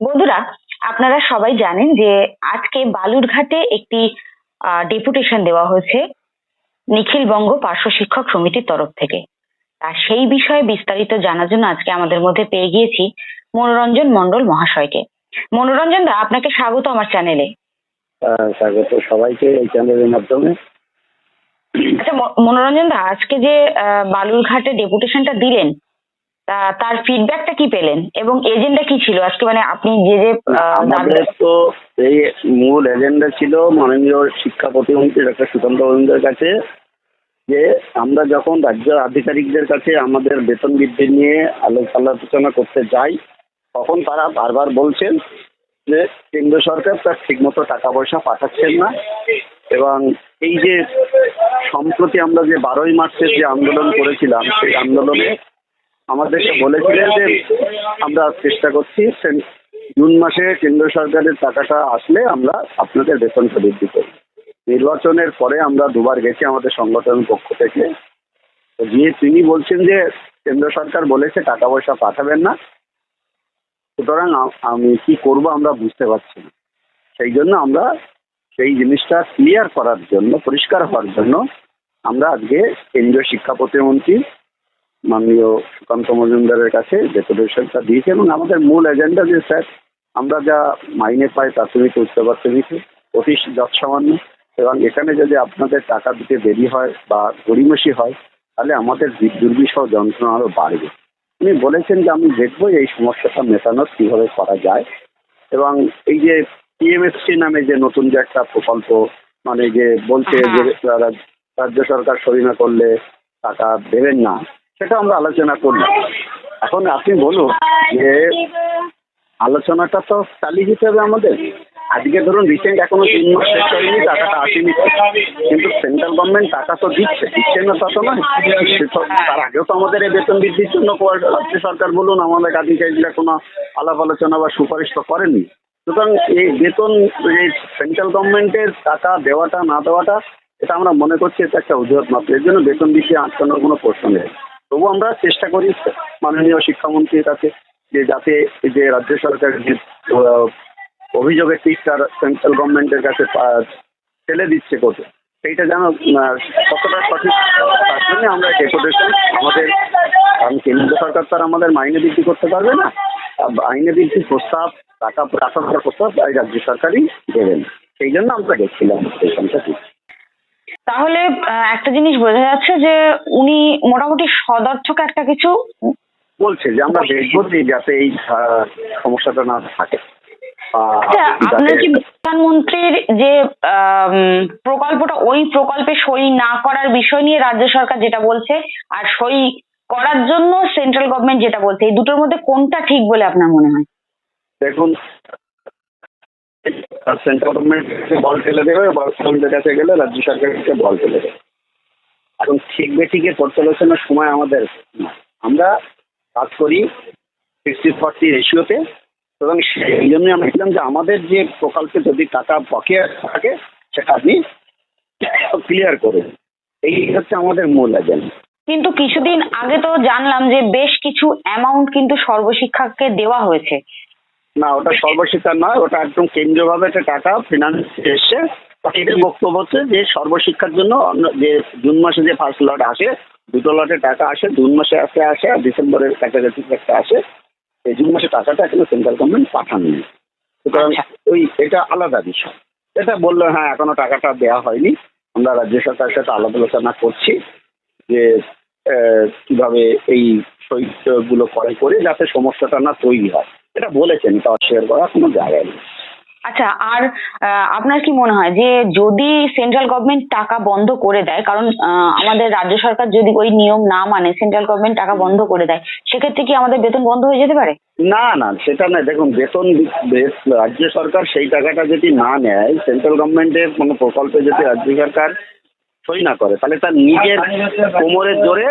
বন্ধুরা আপনারা সবাই জানেন যে আজকে বালুরঘাটে একটি ডেপুটেশন দেওয়া হয়েছে নিখিল বঙ্গ পার্শ্ব শিক্ষক সমিতির তরফ থেকে। তা সেই বিষয়ে বিস্তারিত জানার জন্য আজকে আমাদের মধ্যে পেয়ে গিয়েছি মনোরঞ্জন মন্ডল মহাশয়কে। মনোরঞ্জন দা আপনাকে স্বাগত আমার চ্যানেলে স্বাগত সবাইকে এই চ্যানেলের মাধ্যমে। আচ্ছা মনোরঞ্জন দা আজকে যে বালুরঘাটে ডেপুটেশনটা দিলেন তার ফিডব্যাকটা কি পেলেন? এবং এজেন্ডা কি ছিল? আজকে মানে আপনি যে যে আমাদের তো এই মূল এজেন্ডা ছিল মাননীয় শিক্ষা প্রতিমন্ত্রী ডক্টর সুকান্ত মজুমদার কাছে যে আমরা যখন রাজ্য আধিকারিকদের কাছে আমাদের বেতন বৃদ্ধি নিয়ে আলো- আলোচনা করতে যাই তখন তারা বারবার বলছেন যে কেন্দ্র সরকার তার ঠিকমতো টাকা পয়সা পাঠাচ্ছেন না এবং এই যে সম্প্রতি আমরা যে বারোই মার্চের যে আন্দোলন করেছিলাম সেই আন্দোলনে আমাদেরকে বলেছিলেন যে আমরা চেষ্টা করছি জুন মাসে কেন্দ্র সরকারের টাকাটা আসলে আমরা আপনাদের বেতনটা বৃদ্ধি করি নির্বাচনের পরে আমরা দুবার গেছি আমাদের সংগঠনের পক্ষ থেকে। গিয়ে তিনি বলছেন যে, কেন্দ্র সরকার বলেছে টাকা পয়সা পাঠাবেন না। সুতরাং আমি কি করব আমরা বুঝতে পারছি না। সেই জন্য আমরা সেই জিনিসটা ক্লিয়ার করার জন্য, পরিষ্কার হওয়ার জন্য আমরা আজকে কেন্দ্রীয় শিক্ষা প্রতিমন্ত্রী মাননীয় সুকান্ত মজুমদারের কাছে ডেপুটেশনটা দিয়েছি এবং আমাদের মূল এজেন্ডা যে স্যার আমরা যা মাইনে পাই প্রাথমিক উচ্চ প্রাথমিকে অতি যৎসামান্য এবং এখানে যদি আপনাদের টাকা দিতে দেরি হয় বা গড়িমসি হয় তাহলে আমাদের দুর্বিষহ যন্ত্রণা আরও বাড়বে। উনি বলেছেন যে আমি দেখব এই সমস্যাটা মেটানোর কীভাবে করা যায়। এবং এই যে পিএমএসসি নামে যে নতুন যে একটা প্রকল্প মানে যে বলছে যে রাজ- রাজ্য সরকার সই না করলে টাকা দেবেন না সেটা আমরা আলোচনা করলাম এখন আপনি বলুন যে আলোচনাটা তো চালিয়ে যেতে হবে আমাদের। আজকে ধরুন রিসেন্ট এখনও তিন মাস শেষ হয়নি, টাকাটা আসেনি। কিন্তু সেন্ট্রাল গভর্নমেন্ট টাকা তো দিচ্ছে দিচ্ছে না তা তো নয়। তার আগেও তো আমাদের এই বেতন বৃদ্ধির জন্য রাজ্য সরকার বলুন, আমাদের আধিকারিকরা কোনো আলাপ আলোচনা বা সুপারিশ তো করেনি। সুতরাং এই বেতন, এই সেন্ট্রাল গভর্নমেন্টের টাকা দেওয়াটা না দেওয়াটা, এটা আমরা মনে করছি এটা একটা অজুহাত মাত্র। এর জন্য বেতন বৃদ্ধি আটকানোর কোনো প্রশ্ন নেই। তবু আমরা চেষ্টা করি মাননীয় শিক্ষামন্ত্রীর কাছে যে যাতে যে রাজ্য সরকারের যে অভিযোগের টিকটা সেন্ট্রাল গভর্নমেন্টের কাছে ফেলে দিচ্ছে কোর্টে, সেইটা যেন কতটা সঠিক, তার জন্য আমরা ডেপুটেশন আমাদের, কারণ কেন্দ্র সরকার তো আর আমাদের মাইনে বৃদ্ধি করতে পারবে না, আর মাইনে বৃদ্ধির প্রস্তাব, টাকা টাকা প্রস্তাব রাজ্য সরকারই দেবেন, সেই জন্য আমরা গেছিলাম ঠিক তাহলে একটা জিনিস বোঝা যাচ্ছে যে উনি মোটামুটি সদর্থক একটা কিছু বলছে যে আমরা দেখব যে যাতে এই আহ, সমস্যাটা না থাকে। আচ্ছা আপনার কি প্রধানমন্ত্রীর যে প্রকল্পটা ওই প্রকল্পে সই না করার বিষয় নিয়ে রাজ্য সরকার যেটা বলছে আর সই করার জন্য সেন্ট্রাল গভর্নমেন্ট যেটা বলছে এই দুটোর মধ্যে কোনটা ঠিক বলে আপনার মনে হয়? দেখুন সেন্ট্রাল গভর্নমেন্ট বল ফেলে দেবে গভর্নমেন্টের কাছে গেলে রাজ্য সরকারকে বল ফেলে দেবে। এখন ঠিক বেঠিকের পর্যালোচনার সময় আমাদের আমরা কাজ করি সিক্সটি ফর্টি রেশিওতে এবং সেই জন্যই আমরা দেখলাম যে আমাদের যে প্রকল্পে যদি টাকা বকেয়া থাকে, সেটা আপনি ক্লিয়ার করুন এই হচ্ছে আমাদের মূল এজেন্ডা কিন্তু কিছুদিন আগে তো জানলাম যে বেশ কিছু অ্যামাউন্ট কিন্তু সর্বশিক্ষাকে দেওয়া হয়েছে। না ওটা সর্বশিক্ষা নয় ওটা একদম কেন্দ্রীয়ভাবে একটা টাকা ফিনান্স এসছে। এদের বক্তব্য হচ্ছে যে সর্বশিক্ষার জন্য অন্য- যে জুন মাসে যে ফার্স্ট লট আসে দুটো লটে টাকা আসে জুন মাসে একটা আসে আর ডিসেম্বরের কাছাকাছি একটা আসে। এই জুন মাসে টাকাটা এখনও সেন্ট্রাল গভর্নমেন্ট পাঠাননি। সুতরাং আচ্ছা। ওই এটা আলাদা বিষয়। এটা বলল হ্যাঁ এখনও টাকাটা দেওয়া হয়নি। আমরা রাজ্য সরকারের সাথে আলাপ আলোচনা করছি যে কীভাবে এই সৈত্যগুলো করে করে যাতে সমস্যাটা না তৈরি হয়। এটা বলেছেন এটা অস্বীকার করার কোনো জায়গা নেই। আচ্ছা আর আপনার কি মনে হয় যে যদি সেন্ট্রাল গভর্নমেন্ট টাকা বন্ধ করে দেয় কারণ আমাদের রাজ্য সরকার যদি ওই নিয়ম না মানে সেন্ট্রাল গভর্নমেন্ট টাকা বন্ধ করে দেয় সেক্ষেত্রে কি আমাদের বেতন বন্ধ হয়ে যেতে পারে? না না সেটা না দেখুন বেতন রাজ্য সরকার সেই টাকাটা যদি না নেয় সেন্ট্রাল গভর্নমেন্টের কোনো প্রকল্পে যদি রাজ্য সরকার সই না করে তাহলে তার নিজের কোমরের জোরে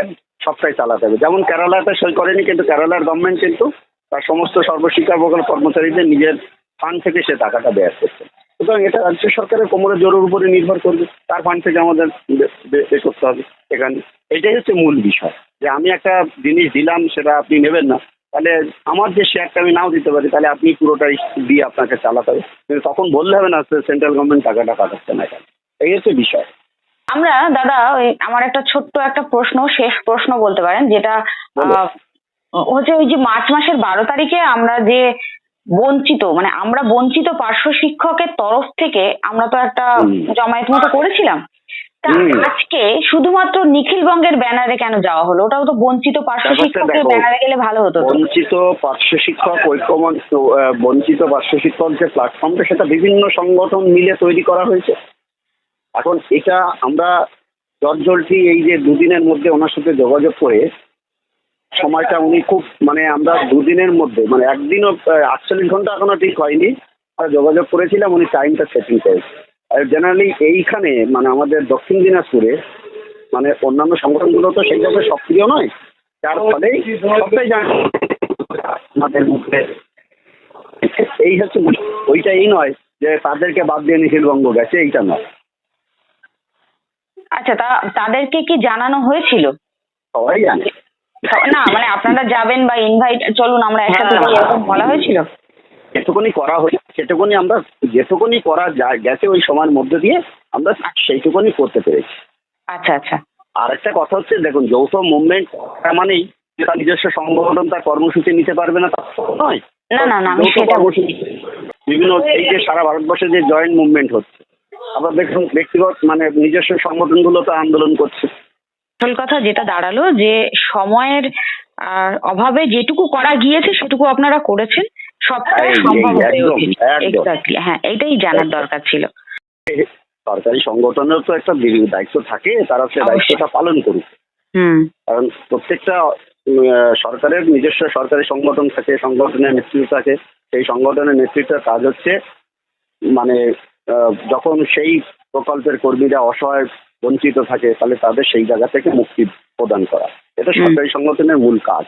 সবটাই চালাতে হবে। যেমন কেরালাতে সই করেনি কিন্তু কেরালার গভর্নমেন্ট কিন্তু তার সমস্ত সর্বশিক্ষা প্রকল্প কর্মচারীদের নিজের ফান্ড থেকে সে টাকাটা ব্যয় করছে। সুতরাং এটা রাজ্য সরকারের কোমরের জোরের উপরে নির্ভর করবে। তার ফান্ড থেকে আমাদের বে- বে- বে করতে হবে এখানে এটাই হচ্ছে মূল বিষয়। যে আমি একটা জিনিস দিলাম সেটা আপনি নেবেন না। তাহলে আমার যে শেয়ারটা আমি নাও দিতে পারি তাহলে আপনি পুরোটাই দিয়ে আপনাকে চালাতে হবে। কিন্তু তখন বললে হবে না সেন্ট্রাল গভর্নমেন্ট টাকাটা পাঠাচ্ছে না এই হচ্ছে বিষয়। আমরা দাদা ওই আমার একটা ছোট্ট একটা প্রশ্ন শেষ প্রশ্ন বলতে পারেন যেটা হচ্ছে ওই যে মার্চ মাসের বারো তারিখে আমরা যে বঞ্চিত মানে আমরা বঞ্চিত পার্শ্ব শিক্ষকের তরফ থেকে আমরা তো একটা জমায়েত মতো করেছিলাম। তা আজকে শুধুমাত্র নিখিল বঙ্গের ব্যানারে কেন যাওয়া হলো? ওটাও তো বঞ্চিত পার্শ্ব শিক্ষকের ব্যানারে গেলে ভালো হতো বঞ্চিত পার্শ্ব শিক্ষক ঐক্যমঞ্চ বঞ্চিত পার্শ্ব শিক্ষক যে প্ল্যাটফর্মটা সেটা বিভিন্ন সংগঠন মিলে তৈরি করা হয়েছে। এখন এটা আমরা জর্জলটি এই যে দুদিনের মধ্যে ওনার সাথে যোগাযোগ করে সময়টা উনি খুব মানে আমরা দুদিনের মধ্যে মানে একদিনও আটচল্লিশ ঘণ্টা এখনও ঠিক হয়নি। আমরা যোগাযোগ করেছিলাম উনি টাইমটা সেটিং করেছে। আর জেনারেলি এইখানে মানে আমাদের দক্ষিণ দিনাজপুরে মানে অন্যান্য সংগঠনগুলো তো সেইভাবে সক্রিয় নয়। যার ফলে সবটাই জানে আমাদের মুখে এই হচ্ছে। ওইটা এই নয় যে তাদেরকে বাদ দিয়ে নিখিলবঙ্গ গেছে এইটা নয়। আচ্ছা তা তাদেরকে কি জানানো হয়েছিল? সবাই জানে। না মানে আপনারা যাবেন বা ইনভাইট চলুন আমরা একসাথে যাই এরকম বলা হয়েছিল? যেটুকুনি করা হয়েছে সেটুকুনি আমরা যেটুকুনি করা যায় গেছে ওই সময়ের মধ্যে দিয়ে আমরা সেইটুকুনি করতে পেরেছি। আচ্ছা আচ্ছা। আর একটা কথা হচ্ছে দেখুন যৌথ মুভমেন্ট মানেই তার নিজস্ব সংগঠন তার কর্মসূচি নিতে পারবে না তা নয়। না, না, না, আমি সেটা বিভিন্ন এই যে সারা ভারতবর্ষে যে জয়েন্ট মুভমেন্ট হচ্ছে আবার দেখুন ব্যক্তিগত মানে নিজস্ব সংগঠনগুলো তো আন্দোলন করছে। আসল কথা যেটা দাঁড়াল যে সময়ের অভাবে যেটুকু করা গিয়েছে সেটুকু আপনারা করেছেন সবটা এই, এই, সম্ভব হয়ে ওঠেনি। এক্স্যাক্টলি হ্যাঁ এইটাই জানার দরকার ছিল। সরকারি সংগঠনের তো একটা দায়িত্ব থাকে তারা সে দায়িত্বটা পালন করুক। হুম। কারণ প্রত্যেকটা সরকারের নিজস্ব সরকারি সংগঠন থাকে সংগঠনের নেতৃত্ব থাকে সেই সংগঠনের নেতৃত্বের কাজ হচ্ছে মানে যখন সেই প্রকল্পের কর্মীরা অসহায় বঞ্চিত থাকে তাহলে তাদের সেই জায়গা থেকে মুক্তি প্রদান করা। এটা সরকারি সংগঠনের মূল কাজ।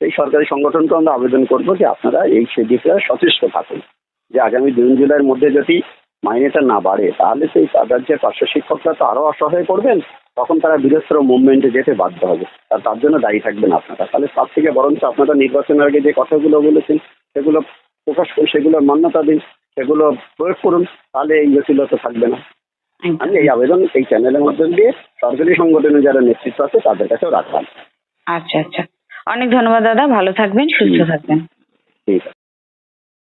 এই সরকারি সংগঠনকে আমরা আবেদন করব যে আপনারা এই সেদিকে সচেষ্ট থাকুন। যে আগামী জুন জুলাইয়ের মধ্যে যদি মাইনেটা না বাড়ে তাহলে সেই তাদের যে পার্শ্ব শিক্ষকরা তো আরও অসহায় করবেন তখন তারা বৃহত্তর মুভমেন্টে যেতে বাধ্য হবে। আর তার জন্য দায়ী থাকবেন আপনারা। তাহলে তার থেকে বরঞ্চ আপনারা নির্বাচনের আগে যে কথাগুলো বলেছেন সেগুলো প্রকাশ করে সেগুলোর মান্যতা দিন সেগুলো প্রয়োগ করুন তাহলে এই জটিলতা থাকবে না। আমি এই আবেদন এই চ্যানেলের মাধ্যমে দিয়ে সরকারি সংগঠনে যারা নেতৃত্ব আছে তাদের কাছেও রাখলাম। আচ্ছা আচ্ছা। অনেক ধন্যবাদ দাদা ভালো থাকবেন সুস্থ থাকবেন। ঠিক আছে।